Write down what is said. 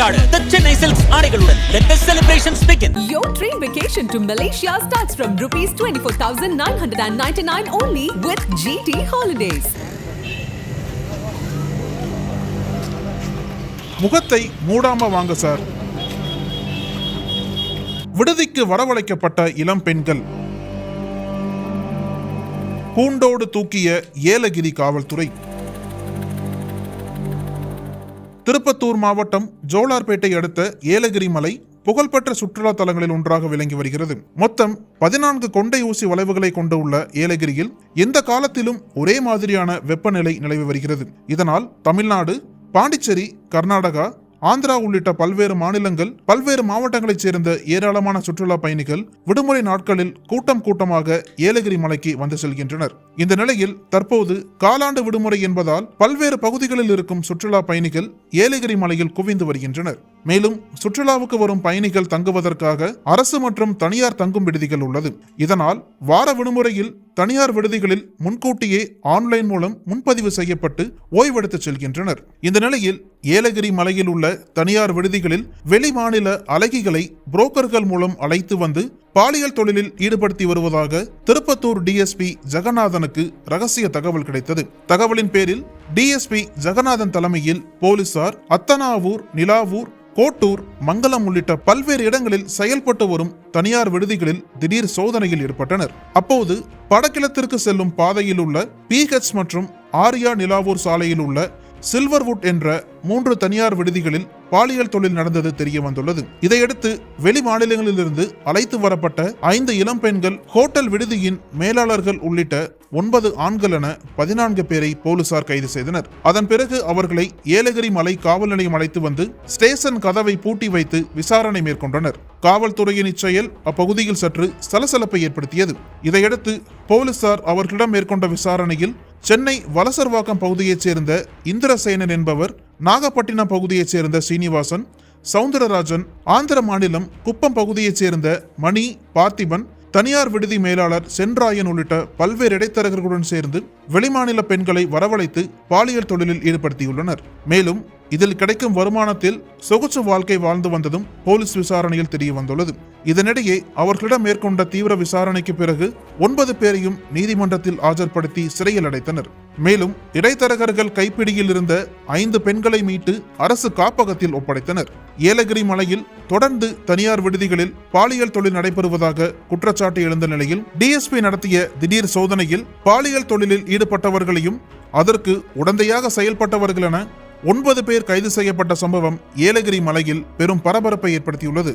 கொண்டாடு The Chennai Silks ஆடைகளுடன் let the celebrations begin Your dream vacation to Malaysia starts from rupees 24,999 only with GT Holidays. முகத்தை மூடாம வாங்க sir விடுதிக்கு வரவழைக்கப்பட்ட இளம் பெண்கள் கூண்டோடு தூக்கிய ஏலகிரி காவல்துறை திருப்பத்தூர் மாவட்டம் ஜோலார்பேட்டை அடுத்த ஏலகிரி மலை புகழ்பெற்ற சுற்றுலா தலங்களில் ஒன்றாக விளங்கி வருகிறது. மொத்தம் பதினான்கு கொண்டை ஊசி வளைவுகளை கொண்டு உள்ள ஏலகிரியில் எந்த காலத்திலும் ஒரே மாதிரியான வெப்பநிலை நிலவி வருகிறது. இதனால் தமிழ்நாடு பாண்டிச்சேரி கர்நாடகா ஆந்திரா உள்ளிட்ட பல்வேறு மாநிலங்கள் பல்வேறு மாவட்டங்களைச் சேர்ந்த ஏராளமான சுற்றுலா பயணிகள் விடுமுறை நாட்களில் கூட்டம் கூட்டமாக ஏலகிரி மலைக்கு வந்து செல்கின்றனர். இந்த நிலையில் தற்போது காலாண்டு விடுமுறை என்பதால் பல்வேறு பகுதிகளில் இருக்கும் சுற்றுலா பயணிகள் ஏலகிரி மலையில் குவிந்து வருகின்றனர். மேலும் சுற்றுலாவுக்கு வரும் பயணிகள் தங்குவதற்காக அரசு மற்றும் தனியார் தங்கும் விடுதிகள் உள்ளது. இதனால் வார விடுமுறையில் தனியார் விடுதிகளில் முன்கூட்டியே ஆன்லைன் மூலம் முன்பதிவு செய்யப்பட்டு ஓய்வெடுத்து செல்கின்றனர். இந்த நிலையில் ஏலகிரி மலையில் உள்ள தனியார் விடுதிகளில் வெளி மாநில அழகிகளை புரோக்கர்கள் மூலம் அழைத்து வந்து பாலியல் தொழிலில் ஈடுபடுத்தி வருவதாக திருப்பத்தூர் டிஎஸ்பி ஜெகநாதனுக்கு ரகசிய தகவல் கிடைத்தது. தகவலின் பேரில் டிஎஸ்பி ஜெகநாதன் தலைமையில் போலீசார் அத்தனாவூர் நிலாவூர் கோட்டூர் மங்கலம் உள்ளிட்ட பல்வேறு இடங்களில் செயல்பட்டு வரும் தனியார் விடுதிகளில் திடீர் சோதனையில் ஈடுபட்டனர் அப்போது படக்கிழத்திற்கு செல்லும் பாதையில் உள்ள பிஹெச் மற்றும் ஆரியா நிலாவூர் சாலையில் உள்ள சில்வர்வுட் என்ற மூன்று தனியார் விடுதிகளில் பாலியல் தொழில் நடந்தது தெரிய வந்துள்ளது இதையடுத்து வெளி மாநிலங்களிலிருந்து அழைத்து வரப்பட்ட ஐந்து இளம் பெண்கள் ஹோட்டல் விடுதியின் மேலாளர்கள் உள்ளிட்ட ஒன்பது ஆண்கள் என பதினான்கு பேரை போலீசார் கைது செய்தனர். அதன் பிறகு அவர்களை ஏலகிரி மலை காவல் நிலையம் அழைத்து வந்து ஸ்டேஷன் கதவை பூட்டி வைத்து விசாரணை மேற்கொண்டனர். காவல்துறையின் இச்செயல் அப்பகுதியில் சற்று சலசலப்பை ஏற்படுத்தியது. இதையடுத்து போலீசார் அவர்களிடம் மேற்கொண்ட விசாரணையில் சென்னை வலசர்வாக்கம் பகுதியைச் சேர்ந்த இந்திரசேனன் என்பவர் நாகப்பட்டினம் பகுதியைச் சேர்ந்த சீனிவாசன் சவுந்தரராஜன் ஆந்திர மாநிலம் குப்பம் பகுதியைச் சேர்ந்த மணி பார்த்திபன் தனியார் விடுதி மேலாளர் சென்ராயன் உள்ளிட்ட பல்வேறு இடைத்தரகர்களுடன் சேர்ந்து வெளிமாநில பெண்களை வரவழைத்து பாலியல் தொழிலில் ஈடுபடுத்தியுள்ளனர். மேலும் இதில் கிடைக்கும் வருமானத்தில் சொகுசு வாழ்க்கை வாழ்ந்து வந்ததும் போலீஸ் விசாரணையில் தெரிய வந்துள்ளது இதனிடையே அவர்களிடம் மேற்கொண்ட தீவிர விசாரணைக்கு பிறகு ஒன்பது பேரையும் நீதிமன்றத்தில் ஆஜர்படுத்தி சிறையில் அடைத்தனர். மேலும் இடைத்தரகர்கள் கைப்பிடியில் இருந்த ஐந்து பெண்களை மீட்டு அரசு காப்பகத்தில் ஒப்படைத்தனர். ஏலகிரி மலையில் தொடர்ந்து தனியார் விடுதிகளில் பாலியல் தொழில் நடைபெறுவதாக குற்றச்சாட்டு எழுந்த நிலையில் டிஎஸ்பி நடத்திய திடீர் சோதனையில் பாலியல் தொழிலில் ஈடுபட்டவர்களையும் அதற்கு உடந்தையாக செயல்பட்டவர்கள் என ஒன்பது பேர் கைது செய்யப்பட்ட சம்பவம் ஏலகிரி மலையில் பெரும் பரபரப்பை ஏற்படுத்தியுள்ளது.